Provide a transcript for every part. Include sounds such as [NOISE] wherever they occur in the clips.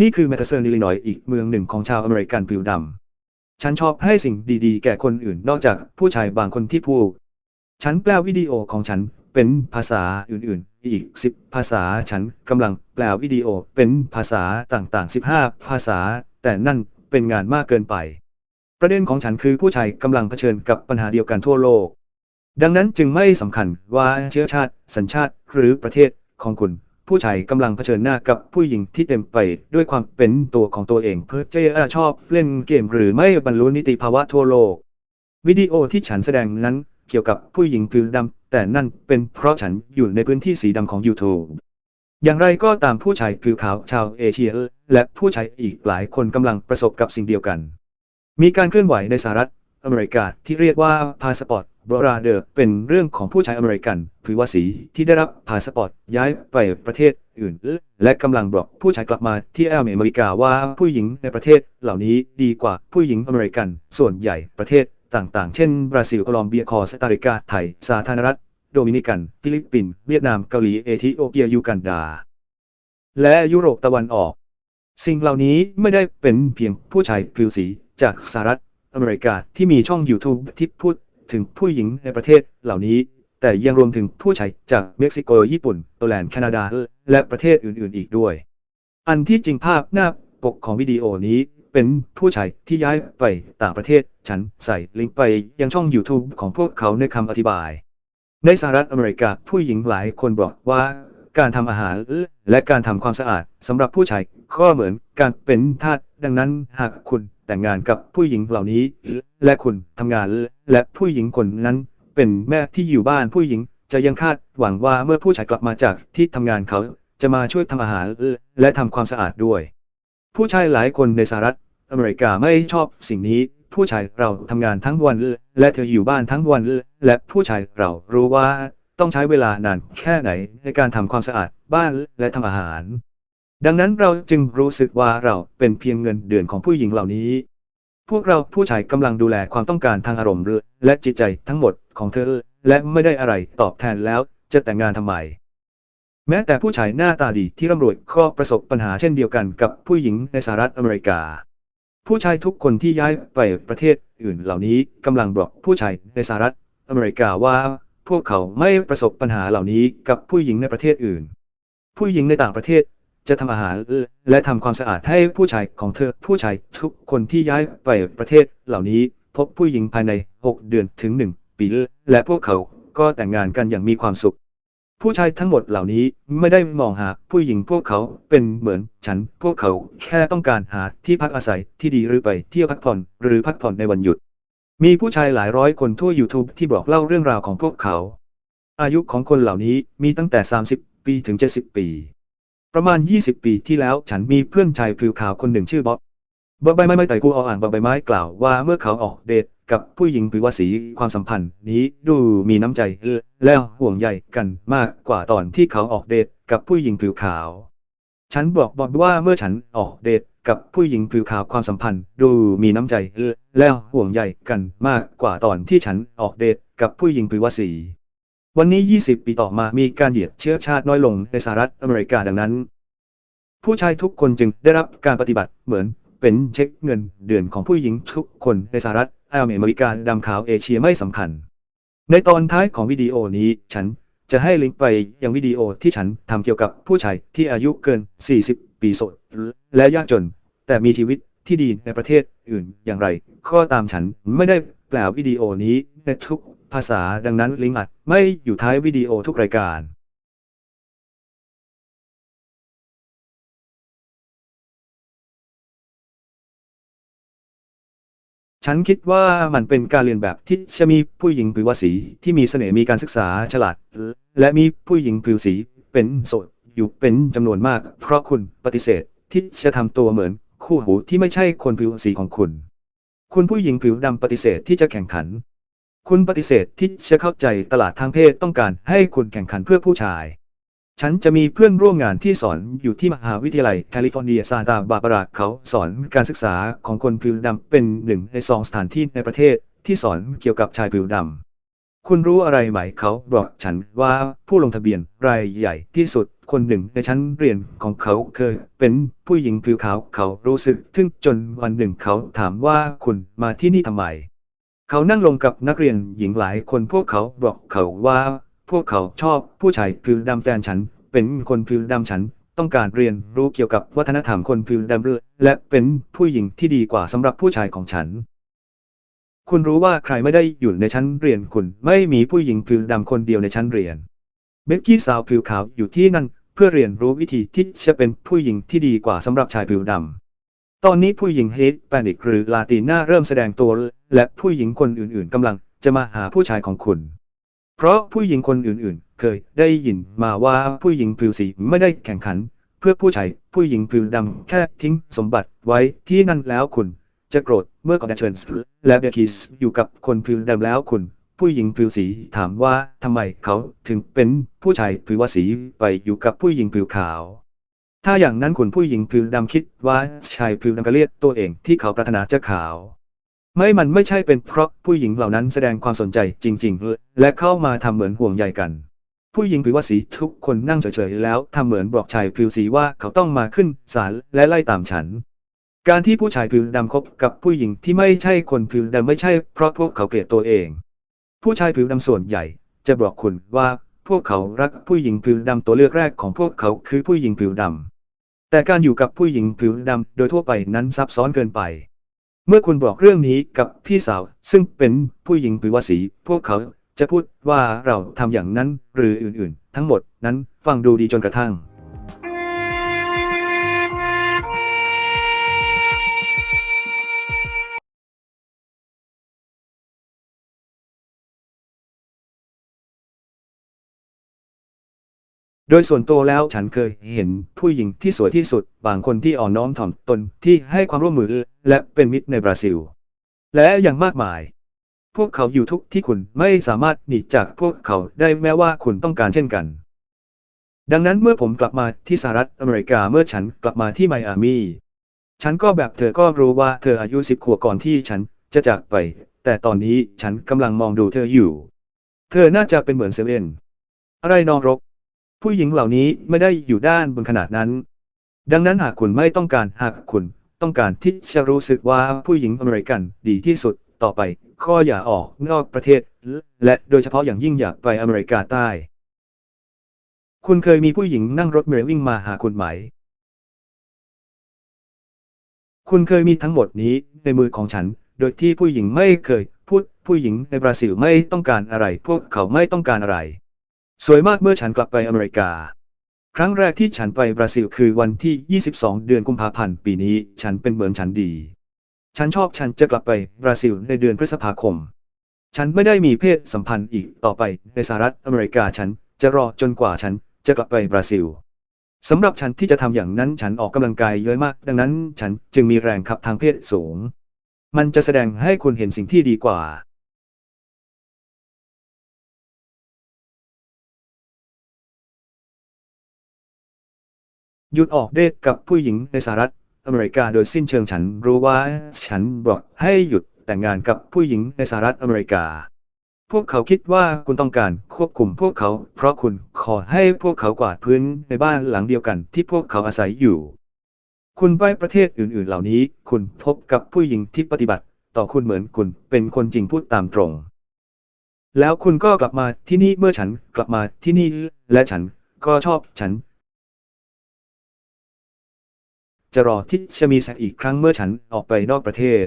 นี่คือแมตเซอร์นิลินอยอีกเมืองหนึ่งของชาวอเมริกันผิวดำ ฉันชอบให้สิ่งดีๆ แก่คนอื่นนอกจากผู้ชายบางคนที่พูด ฉันแปลวิดีโอของฉันเป็นภาษาอื่นๆ อีก 10 ภาษา ฉันกำลังแปลวิดีโอเป็นภาษาต่างๆ 15 ภาษา แต่นั่นเป็นงานมากเกินไป ประเด็นของฉันคือผู้ชายกำลังเผชิญกับปัญหาเดียวกันทั่วโลก ดังนั้นจึงไม่สำคัญว่าเชื้อชาติ สัญชาติหรือประเทศของคุณ ผู้ชายกำลังเผชิญหน้ากับผู้หญิงที่เต็มไปด้วยความเป็นตัวของตัวเอง เพื่อจะชอบเล่นเกมหรือไม่บรรลุนิติภาวะทั่วโลก วิดีโอที่ฉันแสดงนั้นเกี่ยวกับผู้หญิงผิวดำแต่นั่นเป็นเพราะฉันอยู่ในพื้นที่สีดำของ YouTube อย่างไรก็ตามผู้ชายผิวขาวชาวเอเชีย และผู้ชายอีกหลายคนกำลังประสบกับสิ่งเดียวกัน มีการเคลื่อนไหวในสหรัฐอเมริกาที่เรียกว่าพาสปอร์ต บราเดอร์เป็นเรื่องของผู้ชายอเมริกันผิวสีที่ได้รับพาสปอร์ตย้ายไปประเทศอื่น และกำลังบอกผู้ชายกลับมาที่อเมริกาว่าผู้หญิงในประเทศเหล่านี้ดีกว่าผู้หญิงอเมริกัน ส่วนใหญ่ประเทศต่างๆ เช่น บราซิลโคลอมเบียคอสตาริกา ไทย สาธารณรัฐ โดมินิกัน ฟิลิปปินส์เวียดนาม เกาหลี เอธิโอเปียยูกันดา และยุโรปตะวันออก สิ่งเหล่านี้ไม่ได้เป็นเพียงผู้ชายผิวสีจากสหรัฐอเมริกาที่มีช่อง YouTube ที่พูด ถึงผู้หญิงในประเทศเหล่านี้ แต่ยังรวมถึงผู้ชายจากเม็กซิโก ญี่ปุ่นโปแลนด์ แคนาดา และประเทศอื่นๆ อีกด้วย อันที่จริงภาพหน้าปกของวิดีโอนี้เป็นผู้ชายที่ย้ายไปต่างประเทศ ฉันใส่ลิงก์ไปยังช่อง YouTube ของพวกเขาในคำอธิบาย ในสหรัฐอเมริกาผู้หญิงหลายคนบอกว่าการทำอาหารและการทำความสะอาดสำหรับผู้ชายก็เหมือนการเป็นทาสดังนั้นหากคุณ แต่งงานกับผู้หญิงเหล่านี้ และคุณทำงานและผู้หญิงคนนั้นเป็นแม่ที่อยู่บ้านผู้หญิง จะยังคาดหวังว่าเมื่อผู้ชายกลับมาจากที่ทำงานเขาจะมาช่วยทำอาหารและทำความสะอาดด้วย ผู้ชายหลายคนในสหรัฐอเมริกาไม่ชอบสิ่งนี้ ผู้ชายเราทำงานทั้งวัน และเธออยู่บ้านทั้งวัน และผู้ชายเรารู้ว่าต้องใช้เวลานานแค่ไหนในการทำความสะอาดบ้านและทำอาหาร ดังนั้นเราจึงรู้สึกว่าเราเป็นเพียงเงินเดือนของผู้หญิงเหล่านี้ พวกเราผู้ชายกำลังดูแลความต้องการทางอารมณ์และจิตใจทั้งหมดของเธอ และไม่ได้อะไรตอบแทนแล้วจะแต่งงานทำไม แม้แต่ผู้ชายหน้าตาดีที่ร่ำรวยก็ประสบปัญหาเช่นเดียวกันกับผู้หญิงในสหรัฐอเมริกา ผู้ชายทุกคนที่ย้ายไปประเทศอื่นเหล่านี้กำลังบอกผู้ชายในสหรัฐอเมริกาว่า พวกเขาไม่ประสบปัญหาเหล่านี้กับผู้หญิงในประเทศอื่น ผู้หญิงในต่างประเทศ จะทำอาหารและทำความสะอาดให้ผู้ชายของเธอ ผู้ชายทุกคนที่ย้ายไปประเทศเหล่านี้พบผู้หญิงภายใน 6 เดือนถึง 1 ปี และพวกเขาก็แต่งงานกันอย่างมีความสุข ผู้ชายทั้งหมดเหล่านี้ไม่ได้มองหาผู้หญิงพวกเขาเป็นเหมือนฉัน พวกเขาแค่ต้องการหาที่พักอาศัยที่ดีหรือไปเที่ยวพักผ่อนหรือพักผ่อนในวันหยุด มีผู้ชายหลายร้อยคนทั่ว YouTube ที่บอกเล่าเรื่องราวของพวกเขา อายุของคนเหล่านี้มีตั้งแต่ 30 ปีถึง 70 ปี ประมาณ 20 ปีที่แล้วฉันมีเพื่อนชายผิวขาวคนหนึ่งชื่อบ๊อบบ๊อบใบไม้ไม่ไต่กูอ่านบ๊อบใบไม้กล่าวว่าเมื่อเขาออกเดทกับผู้หญิงผิวสีความสัมพันธ์นี้ดูมีน้ำใจและห่วงใยกันมากกว่าตอนที่เขาออกเดทกับผู้หญิงผิวขาว ฉันบอกบอกว่าเมื่อฉันออกเดทกับผู้หญิงผิวขาวความสัมพันธ์ ดูมีน้ำใจและห่วงใยกันมากกว่าตอนที่ฉันออกเดทกับผู้หญิงผิวสี วันนี้ 20 ปีต่อมามีการเหยียดเชื้อชาติน้อยลงในสหรัฐอเมริกาดังนั้น ผู้ชายทุกคนจึงได้รับการปฏิบัติเหมือนเป็นเช็คเงินเดือนของผู้หญิงทุกคนในสหรัฐอเมริกาดำขาวเอเชียไม่สำคัญ ในตอนท้ายของวิดีโอนี้ฉันจะให้ลิงก์ไปยังวิดีโอที่ฉันทำเกี่ยวกับผู้ชายที่อายุเกิน 40 ปีโสดและยากจน แต่มีชีวิตที่ดีในประเทศอื่นอย่างไร ก็ตามฉันไม่ได้แปลวิดีโอนี้ในทุก ภาษาดังนั้นลิงก์อัดไม่อยู่ท้ายวิดีโอทุกรายการฉันคิดว่ามันเป็นการเรียนแบบที่จะมีผู้หญิงผิวสีที่มีเสน่ห์มีการศึกษาฉลาด และมีผู้หญิงผิวสีเป็นโสดอยู่เป็นจำนวนมาก เพราะคุณปฏิเสธที่จะทำตัวเหมือนคู่หูที่ไม่ใช่คนผิวสีของคุณ คุณผู้หญิงผิวดำปฏิเสธที่จะแข่งขัน คุณปฏิเสธที่จะเข้าใจตลาดทางเพศต้องการให้คุณแข่งขันเพื่อผู้ชาย ฉันจะมีเพื่อนร่วมงานที่สอนอยู่ที่มหาวิทยาลัยแคลิฟอร์เนียซานตาบาบาราเขาสอนการศึกษาของคนผิวดำเป็นหนึ่งในสองสถานที่ในประเทศที่สอนเกี่ยวกับชายผิวดำ คุณรู้อะไรไหมเขาบอกฉันว่าผู้ลงทะเบียนรายใหญ่ที่สุดคนหนึ่งในชั้นเรียนของเขาเคยเป็นผู้หญิงผิวขาวเขารู้สึกทึ่งจนวันหนึ่งเขาถามว่าคุณมาที่นี่ทำไม เขานั่งลงกับนักเรียนหญิงหลายคนพวกเขาบอกเขาว่าพวกเขาชอบผู้ชายผิวดำแฟนฉัน เป็นคนผิวดำฉัน ต้องการเรียนรู้เกี่ยวกับวัฒนธรรมคนผิวดำและเป็นผู้หญิงที่ดีกว่าสำหรับผู้ชายของฉัน คุณรู้ว่าใครไม่ได้อยู่ในชั้นเรียนคุณไม่มีผู้หญิงผิวดำคนเดียวในชั้นเรียนเบกกี้สาวผิวขาวอยู่ที่นั่นเพื่อเรียนรู้วิธีที่จะเป็นผู้หญิงที่ดีกว่าสำหรับชายผิวดำ ตอนนี้ผู้หญิงเฮสแปนิกหรือลาติน่าเริ่มแสดงตัว และผู้หญิงคนอื่นๆกำลังจะมาหาผู้ชายของคุณ เพราะผู้หญิงคนอื่นๆ เคยได้ยินมาว่าผู้หญิงผิวสีไม่ได้แข่งขัน เพื่อผู้ชายผู้หญิงผิวดำแค่ทิ้งสมบัติไว้ที่นั่นแล้วคุณจะโกรธเมื่อกอดเชิญและเบคิสอยู่กับคนผิวดำแล้วคุณ ผู้หญิงผิวสีถามว่าทำไมเขาถึงเป็นผู้ชายผิวสีไปอยู่กับผู้หญิงผิวขาว ถ้าอย่างนั้นคุณผู้หญิงผิวดำคิดว่าชายผิวดำก็เรียกตัวเองที่เขาปรารถนาจะขาว ไม่มันไม่ใช่เป็นเพราะผู้หญิงเหล่านั้นแสดงความสนใจจริง ๆ และเข้ามาทำเหมือนห่วงใยกัน ผู้หญิงผิวสีทุกคนนั่งเฉยๆแล้วทำเหมือนบอกชายผิวสีว่าเขาต้องมาขึ้นศาลและไล่ตามฉัน การที่ผู้ชายผิวดำคบกับผู้หญิงที่ไม่ใช่คนผิวดำไม่ใช่เพราะพวกเขาเกลียดตัวเอง ผู้ชายผิวดำส่วนใหญ่จะบอกคุณว่าพวกเขารักผู้หญิงผิวดำตัวเลือกแรกของพวกเขาคือผู้หญิงผิวดำ แต่การอยู่กับผู้หญิงผิวดำโดยทั่วไปนั้นซับซ้อนเกินไป เมื่อคุณบอกเรื่องนี้กับพี่สาว ซึ่งเป็นผู้หญิงผิวสี พวกเขาจะพูดว่าเราทำอย่างนั้นหรืออื่นๆ ทั้งหมดนั้นฟังดูดีจนกระทั่ง โดยส่วนตัวแล้วฉันเคยเห็นผู้หญิงที่สวยที่สุด บางคนที่อ่อนน้อมถ่อมตนที่ให้ความร่วมมือและเป็นมิตรในบราซิล และอย่างมากมาย พวกเขาอยู่ทุกที่คุณไม่สามารถหนีจากพวกเขาได้แม้ว่าคุณต้องการเช่นกัน ดังนั้นเมื่อผมกลับมาที่สหรัฐอเมริกาเมื่อฉันกลับมาที่ไมอามีฉันก็แบบเธอก็รู้ว่าเธออายุสิบขวบก่อนที่ฉันจะจากไป แต่ตอนนี้ฉันกำลังมองดูเธออยู่ เธอน่าจะเป็นเหมือนเซเว่นอะไรนองรก ผู้หญิงเหล่านี้ไม่ได้อยู่ด้านบนขนาดนั้น ดังนั้นหากคุณไม่ต้องการหากคุณต้องการที่จะรู้สึกว่าผู้หญิงอเมริกันดีที่สุดต่อไปก็อย่าออกนอกประเทศ และโดยเฉพาะอย่างยิ่งอย่าไปอเมริกาใต้ คุณเคยมีผู้หญิงนั่งรถเมล์วิ่งมาหาคุณไหม คุณเคยมีทั้งหมดนี้ในมือของฉัน โดยที่ผู้หญิงไม่เคยพูดผู้หญิงในบราซิลไม่ต้องการอะไร พวกเขาไม่ต้องการอะไร สวยมากเมื่อฉันกลับไปอเมริกา ครั้งแรกที่ฉันไปบราซิลคือวันที่ 22 เดือนกุมภาพันธ์ปีนี้ ฉันเป็นเหมือนฉันดี ฉันชอบฉันจะกลับไปบราซิลในเดือนพฤษภาคม ฉันไม่ได้มีเพศสัมพันธ์อีกต่อไปในสหรัฐอเมริกาฉันจะรอจนกว่าฉันจะกลับไปบราซิลสำหรับฉันที่จะทำอย่างนั้นฉันออกกำลังกายเยอะมาก ดังนั้นฉันจึงมีแรงขับทางเพศสูง มันจะแสดงให้คุณเห็นสิ่งที่ดีกว่า หยุดออกเดทกับผู้หญิงในสหรัฐอเมริกาโดยสิ้นเชิงฉันรู้ว่าฉันบอกให้หยุดแต่งงานกับผู้หญิงในสหรัฐอเมริกา พวกเขาคิดว่าคุณต้องการควบคุมพวกเขา เพราะคุณขอให้พวกเขากวาดพื้นในบ้านหลังเดียวกันที่พวกเขาอาศัยอยู่ คุณไปประเทศอื่นๆเหล่านี้ คุณพบกับผู้หญิงที่ปฏิบัติ ต่อคุณเหมือนคุณเป็นคนจริงพูดตามตรง แล้วคุณก็กลับมาที่นี่เมื่อฉันกลับมาที่นี่และฉันก็ชอบฉัน จะรอที่จะมีแสกอีกครั้งเมื่อฉันออกไปนอกประเทศ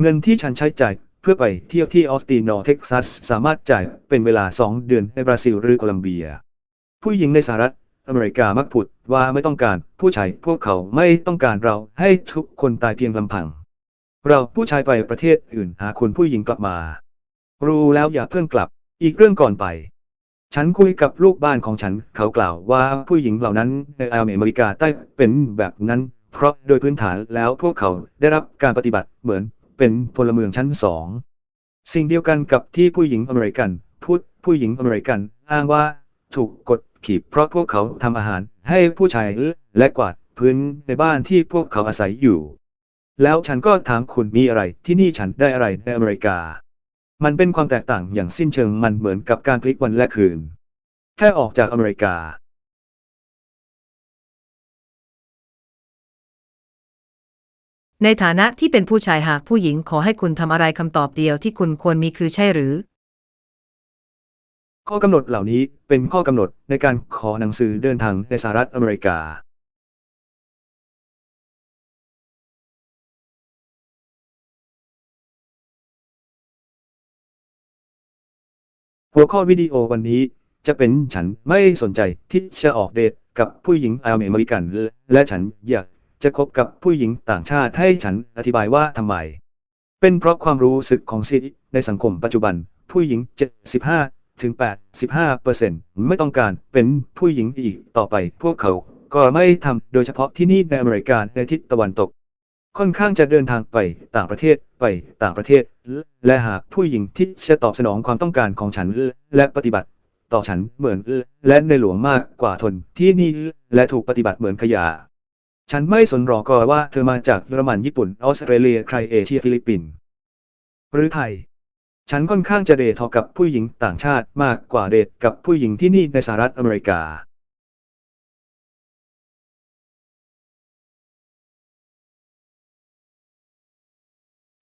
เงินที่ฉันใช้จ่ายเพื่อไปเที่ยวที่ออสตินนอร์เท็กซัส สามารถจ่ายเป็นเวลา 2 เดือนในบราซิลหรือโคลัมเบีย ผู้หญิงในสหรัฐอเมริกามักพูดว่าไม่ต้องการผู้ชายพวกเขาไม่ต้องการเราให้ทุกคนตายเพียงลำพัง เราผู้ชายไปประเทศอื่นหาคุณผู้หญิงกลับมา รู้แล้วอย่าเพิ่งกลับ อีกเรื่องก่อนไป ฉันคุยกับลูกบ้านของฉันเขากล่าวว่าผู้หญิงเหล่านั้นในอเมริกาใต้เป็นแบบนั้น เพราะโดยพื้นฐานแล้วพวกเขาได้รับการปฏิบัติเหมือนเป็นพลเมืองชั้นสอง สิ่งเดียวกันกับที่ผู้หญิงอเมริกันพูดผู้หญิงอเมริกันอ้างว่าถูกกดขี่เพราะพวกเขาทำอาหารให้ผู้ชายและกวาดพื้นในบ้านที่พวกเขาอาศัยอยู่ แล้วฉันก็ถามคุณมีอะไรที่นี่ฉันได้อะไรในอเมริกา มันเป็นความแตกต่างอย่างสิ้นเชิงมันเหมือนกับการพลิกวันและคืน แค่ออกจากอเมริกา ในฐานะที่เป็นผู้ชายหากผู้หญิงขอให้คุณทำอะไรคำตอบเดียวที่คุณควรมีคือใช่หรือ ข้อกำหนดเหล่านี้เป็นข้อกำหนดในการขอหนังสือเดินทางในสหรัฐอเมริกา หัวข้อวิดีโอวันนี้จะเป็นฉันไม่สนใจที่จะออกเดทกับผู้หญิงอเมริกัน และฉันอยาก จะคบกับผู้หญิงต่างชาติให้ฉันอธิบายว่าทำไม เป็นเพราะความรู้สึกของสิทธิในสังคมปัจจุบัน ผู้หญิง 75 ถึง 85เปอร์เซ็นต์ไม่ต้องการเป็นผู้หญิงอีกต่อไป พวกเขาก็ไม่ทำโดยเฉพาะที่นี่ในอเมริกาในทิศตะวันตก ค่อนข้างจะเดินทางไปต่างประเทศไปต่างประเทศ และหาผู้หญิงที่จะตอบสนองความต้องการของฉันและปฏิบัติต่อฉันเหมือนและในหลวงมากกว่าทนที่นี่และถูกปฏิบัติเหมือนขยะ ฉันไม่สนหรอกว่าเธอมาจากเยอรมันญี่ปุ่นออสเตรเลียใครเอเชียฟิลิปปินส์หรือไทย ฉันค่อนข้างจะเดททอกับผู้หญิงต่างชาติมากกว่าเดทกับผู้หญิงที่นี่ในสหรัฐอเมริกา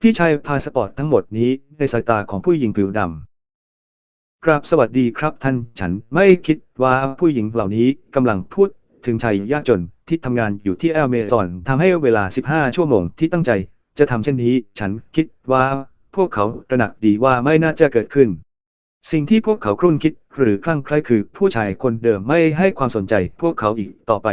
พี่ชายพาสปอร์ตทั้งหมดนี้ในสายตาของผู้หญิงผิวดำครับสวัสดีครับท่านฉันไม่คิดว่าผู้หญิงเหล่านี้กำลังพูดถึงชายยากจน ที่ทำงานอยู่ที่แอลเมซอนทำให้เวลา 15 ชั่วโมงที่ตั้งใจ จะทำเช่นนี้ ฉันคิดว่าพวกเขาตระหนักดีว่าไม่น่าจะเกิดขึ้น สิ่งที่พวกเขาครุ่นคิดหรือคลั่งไคล้คือผู้ชายคนเดิมไม่ให้ความสนใจพวกเขาอีกต่อไป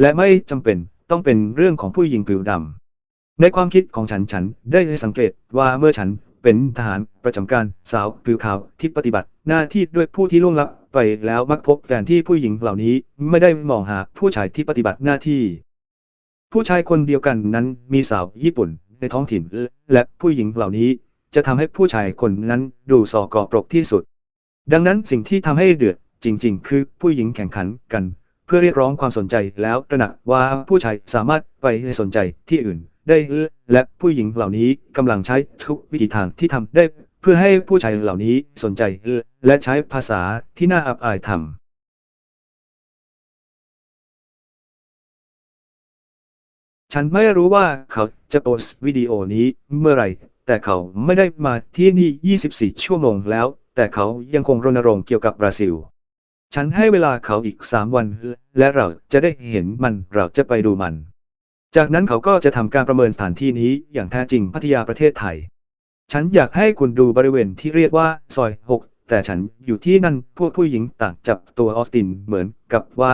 และไม่จำเป็นต้องเป็นเรื่องของผู้หญิงผิวดำในความคิดของฉันฉันได้สังเกตว่าเมื่อฉัน เป็นทหารประจำการสาวผิวขาวที่ปฏิบัติ หน้าที่ด้วยผู้ที่ล่วงลับไปแล้วมักพบแฟนที่ผู้หญิงเหล่านี้ไม่ได้มองหาผู้ชายที่ปฏิบัติหน้าที่ ผู้ชายคนเดียวกันนั้นมีสาวญี่ปุ่นในท้องถิ่น และผู้หญิงเหล่านี้จะทำให้ผู้ชายคนนั้นดูสอกปรกที่สุด ดังนั้นสิ่งที่ทำให้เดือดจริง ๆ คือผู้หญิงแข่งขันกัน เพื่อเรียกร้องความสนใจแล้วตระหนักว่าผู้ชายสามารถไปสนใจที่อื่น ได้และผู้หญิงเหล่านี้กำลังใช้ทุกวิธีทางที่ทำได้ เพื่อให้ผู้ชายเหล่านี้สนใจและใช้ภาษาที่น่าอับอายทำฉันไม่รู้ว่าเขาจะโพสวิดีโอนี้เมื่อไหร่ แต่เขาไม่ได้มาที่นี่ 24 ชั่วโมงแล้ว แต่เขายังคงรณรงค์เกี่ยวกับบราซิล ฉันให้เวลาเขาอีก 3 วัน และเราจะได้เห็นมัน เราจะไปดูมัน จากนั้นเขาก็จะทำการประเมินสถานที่นี้อย่างแท้จริงพัทยาประเทศไทย ฉันอยากให้คุณดูบริเวณที่เรียกว่าซอย 6 แต่ฉันอยู่ที่นั่นพวกผู้หญิงต่างจับตัวออสตินเหมือนกับว่า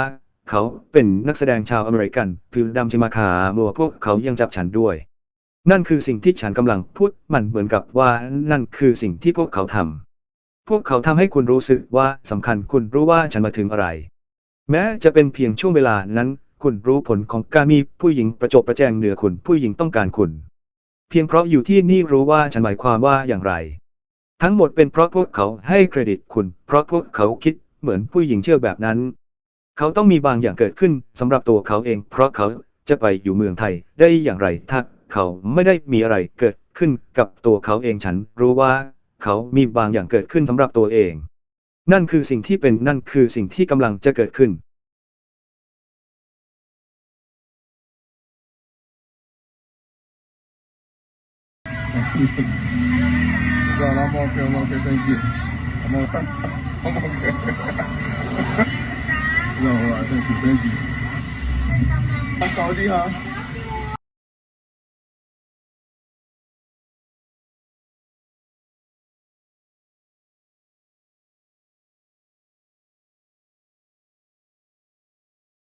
เขาเป็นนักแสดงชาวอเมริกันผิวดำชิมาขามัวพวกเขายังจับฉันด้วย นั่นคือสิ่งที่ฉันกำลังพูดมันเหมือนกับว่านั่นคือสิ่งที่พวกเขาทำพวกเขาทำให้คุณรู้สึกว่าสำคัญคุณรู้ว่าฉันมาถึงอะไร แม้จะเป็นเพียงช่วงเวลานั้น คุณรู้ผลของการมีผู้หญิงประจบประแจงเหนือคุณผู้หญิงต้องการคุณ เพียงเพราะอยู่ที่นี่รู้ว่าฉันหมายความว่าอย่างไร ทั้งหมดเป็นเพราะพวกเขาให้เครดิตคุณ เพราะพวกเขาคิดเหมือนผู้หญิงเชื่อแบบนั้น เขาต้องมีบางอย่างเกิดขึ้นสำหรับตัวเขาเอง เพราะเขาจะไปอยู่เมืองไทยได้อย่างไรถ้าเขาไม่ได้มีอะไรเกิดขึ้นกับตัวเขาเองฉันรู้ว่าเขามีบางอย่างเกิดขึ้นสำหรับตัวเอง นั่นคือสิ่งที่เป็นนั่นคือสิ่งที่กำลังจะเกิดขึ้น [LAUGHS] God, I'm okay, I'm okay, thank you. I'm okay. [LAUGHS] I'm okay. [LAUGHS] no, all right, thank you, thank you. Saudi, huh?